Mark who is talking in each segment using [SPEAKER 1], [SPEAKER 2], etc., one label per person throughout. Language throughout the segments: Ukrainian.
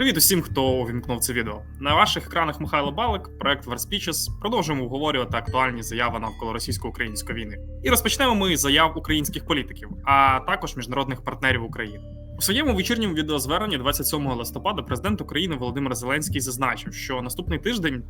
[SPEAKER 1] Привіт усім, хто увімкнув це відео. На ваших екранах Михайло Балик, проект Speeches. Продовжуємо обговорювати актуальні заяви навколо російсько-української війни. І розпочнемо ми з заяв українських політиків, а також міжнародних партнерів України. У своєму вечірньому відеозверненні 27 листопада президент України Володимир Зеленський зазначив, що наступний тиждень,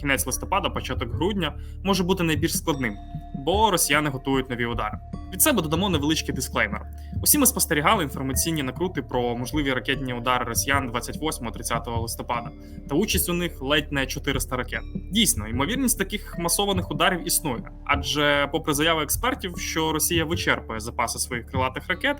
[SPEAKER 1] кінець листопада, початок грудня, може бути найбільш складним, бо росіяни готують нові удари. Від себе додамо невеличкий дисклеймер. Усі ми спостерігали інформаційні накрути про можливі ракетні удари росіян 28-30 листопада, та участь у них ледь не 400 ракет. Дійсно, ймовірність таких масованих ударів існує, адже, попри заяви експертів, що Росія вичерпує запаси своїх крилатих ракет,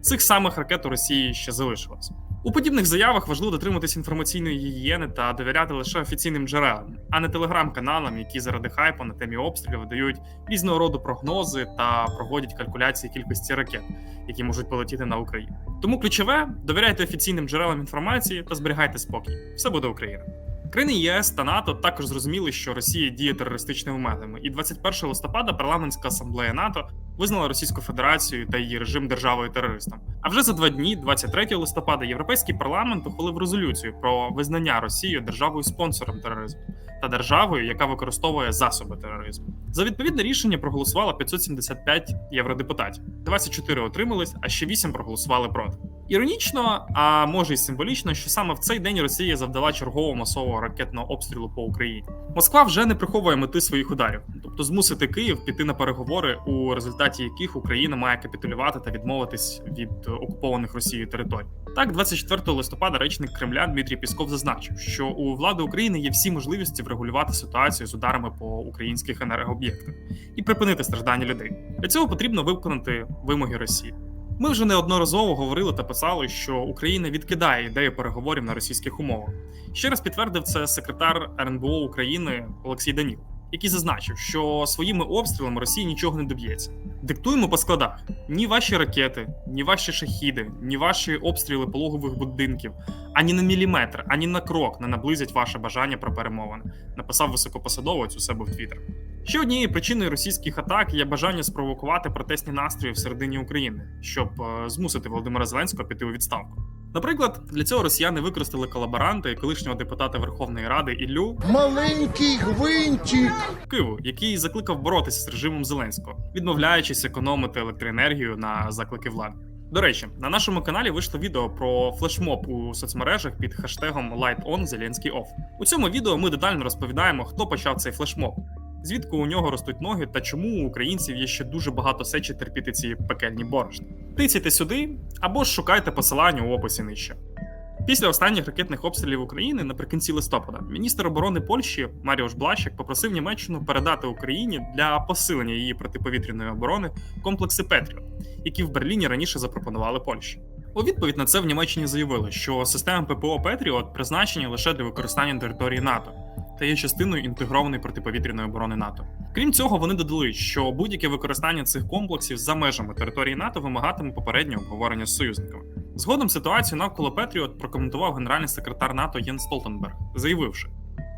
[SPEAKER 1] цих самих ракет у Росії ще залишилось. У подібних заявах важливо дотримуватись інформаційної гігієни та довіряти лише офіційним джерелам, а не телеграм-каналам, які заради хайпу на темі обстрілів дають різного роду прогнози та проводять калькуляції кількості ракет, які можуть полетіти на Україну. Тому ключове довіряйте офіційним джерелам інформації та зберігайте спокій. Все буде Україна. Країни ЄС та НАТО також зрозуміли, що Росія діє терористичними методами, і 21 листопада парламентська асамблея НАТО визнала Російську Федерацію та її режим державою терористом. А вже за два дні, 23 листопада, європейський парламент ухвалив резолюцію про визнання Росії державою спонсором тероризму та державою, яка використовує засоби тероризму. За відповідне рішення проголосувало 575 євродепутатів. 24 отримались, а ще 8 проголосували проти. Іронічно, а може й символічно, що саме в цей день Росія завдала чергового масового ракетного обстрілу по Україні. Москва вже не приховує мети своїх ударів, тобто змусити Київ піти на переговори, у результаті яких Україна має капітулювати та відмовитись від окупованих Росією територій. Так, 24 листопада речник Кремля Дмитрій Пісков зазначив, що у влади України є всі можливості врегулювати ситуацію з ударами по українських енергооб'єктах і припинити страждання людей. Для цього потрібно виконати вимоги Росії. Ми вже неодноразово говорили та писали, що Україна відкидає ідею переговорів на російських умовах. Ще раз підтвердив це секретар РНБО України Олексій Даніл, який зазначив, що своїми обстрілами Росія нічого не доб'ється. Диктуємо по складах: ні ваші ракети, ні ваші шахіди, ні ваші обстріли пологових будинків, ані на міліметр, ані на крок не наблизять ваше бажання про перемовини. Написав високопосадовець у себе в Твіттер. Ще однією причиною російських атак є бажання спровокувати протестні настрої всередині України, щоб е, змусити Володимира Зеленського піти у відставку. Наприклад, для цього росіяни використали колаборанта і колишнього депутата Верховної Ради Іллю
[SPEAKER 2] Маленький гвинтик.
[SPEAKER 1] Киву, який закликав боротися з режимом Зеленського, відмовляючись економити електроенергію на заклики влади. До речі, на нашому каналі вийшло відео про флешмоб у соцмережах під хештегом LightOn Зеленський Off. У цьому відео ми детально розповідаємо, хто почав цей флешмоб, звідки у нього ростуть ноги та чому у українців є ще дуже багато сечі терпіти ці пекельні борошни. Тицяйте сюди або ж шукайте посилання у описі нижче. Після останніх ракетних обстрілів України наприкінці листопада міністр оборони Польщі Маріуш Блащик попросив Німеччину передати Україні для посилення її протиповітряної оборони комплекси Петріот, які в Берліні раніше запропонували Польщі. У відповідь на це в Німеччині заявили, що системи ППО Петріот призначені лише для використання території НАТО та є частиною інтегрованої протиповітряної оборони НАТО. Крім цього, вони додали, що будь-яке використання цих комплексів за межами території НАТО вимагатиме попереднього обговорення з союзниками. Згодом ситуацію навколо Петріот прокоментував генеральний секретар НАТО Єн Столтенберг, заявивши,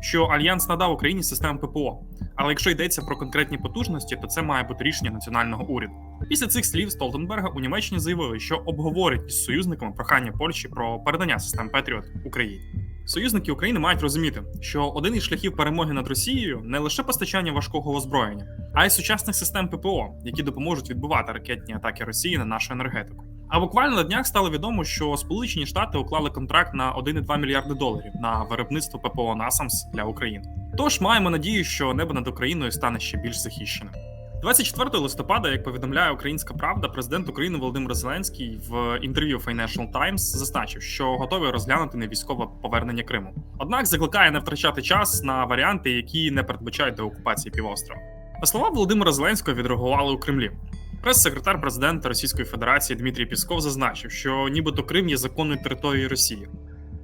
[SPEAKER 1] що альянс надав Україні систему ППО, але якщо йдеться про конкретні потужності, то це має бути рішення національного уряду. Після цих слів Столтенберга у Німеччині заявили, що обговорять із союзниками прохання Польщі про передання систем Петріот Україні. Союзники України мають розуміти, що один із шляхів перемоги над Росією не лише постачання важкого озброєння, а й сучасних систем ППО, які допоможуть відбивати ракетні атаки Росії на нашу енергетику. А буквально на днях стало відомо, що Сполучені Штати уклали контракт на 1,2 мільярди доларів на виробництво ППО НАСАМС для України. Тож маємо надію, що небо над Україною стане ще більш захищеним. 24 листопада, як повідомляє Українська Правда, президент України Володимир Зеленський в інтерв'ю Financial Times зазначив, що готовий розглянути невійськове повернення Криму. Однак закликає не втрачати час на варіанти, які не передбачають деокупації півострова. На слова Володимира Зеленського відреагували у Кремлі. Прес-секретар президента Російської Федерації Дмитрій Пісков зазначив, що нібито Крим є законною територією Росії,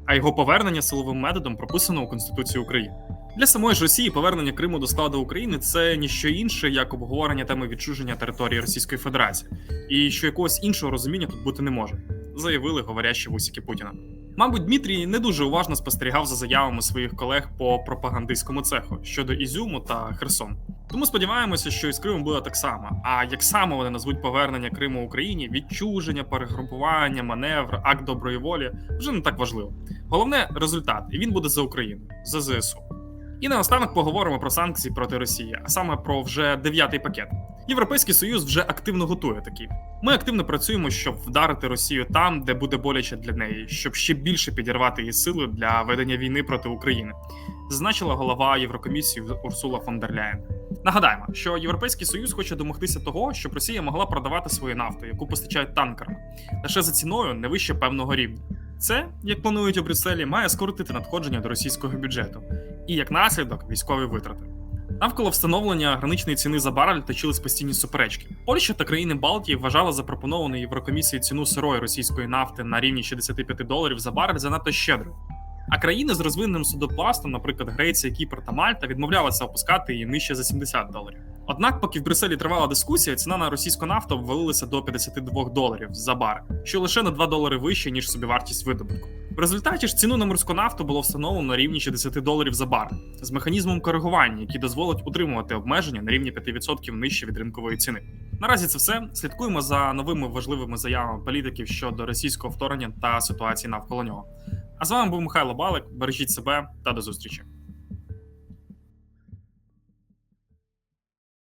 [SPEAKER 1] а його повернення силовим методом прописано у Конституції України. Для самої ж Росії повернення Криму до складу України це ніщо інше, як обговорення теми відчуження території Російської Федерації, і що якогось іншого розуміння тут бути не може, заявили говорящі вусіки Путіна. Мабуть, Дмитрій не дуже уважно спостерігав за заявами своїх колег по пропагандистському цеху щодо Ізюму та Херсон. Тому сподіваємося, що і з Кримом буде так само. А як саме вони назвуть повернення Криму Україні, відчуження, перегрупування, маневр, акт доброї волі вже не так важливо. Головне результат, і він буде за Україну, за ЗСУ. І наостанок поговоримо про санкції проти Росії, а саме про вже дев'ятий пакет. Європейський союз вже активно готує такі. Ми активно працюємо, щоб вдарити Росію там, де буде боляче для неї, щоб ще більше підірвати її сили для ведення війни проти України, зазначила голова Єврокомісії Урсула фон дер Ляєн. Нагадаємо, що Європейський Союз хоче домогтися того, щоб Росія могла продавати свою нафту, яку постачають танкерами, лише за ціною не вище певного рівня. Це, як планують у Брюсселі, має скоротити надходження до російського бюджету і як наслідок військові витрати. Навколо встановлення граничної ціни за барель точились постійні суперечки. Польща та країни Балтії вважали запропоновану Єврокомісією ціну сирої російської нафти на рівні 65 доларів за барель занадто щедрою. А країни з розвиненим судопластом, наприклад, Греція, Кіпр та Мальта, відмовлялися опускати її нижче за 70 доларів. Однак, поки в Брюсселі тривала дискусія, ціна на російську нафту обвалилася до 52 доларів за бар, що лише на 2 долари вище ніж собівартість видобутку. В результаті ж ціну на морську нафту було встановлено на рівні 60 доларів за бар з механізмом коригування, який дозволить утримувати обмеження на рівні 5% нижче від ринкової ціни. Наразі це все. Слідкуємо за новими важливими заявами політиків щодо російського вторгнення та ситуації навколо нього. А з вами був Михайло Балик. Бережіть себе та до зустрічі.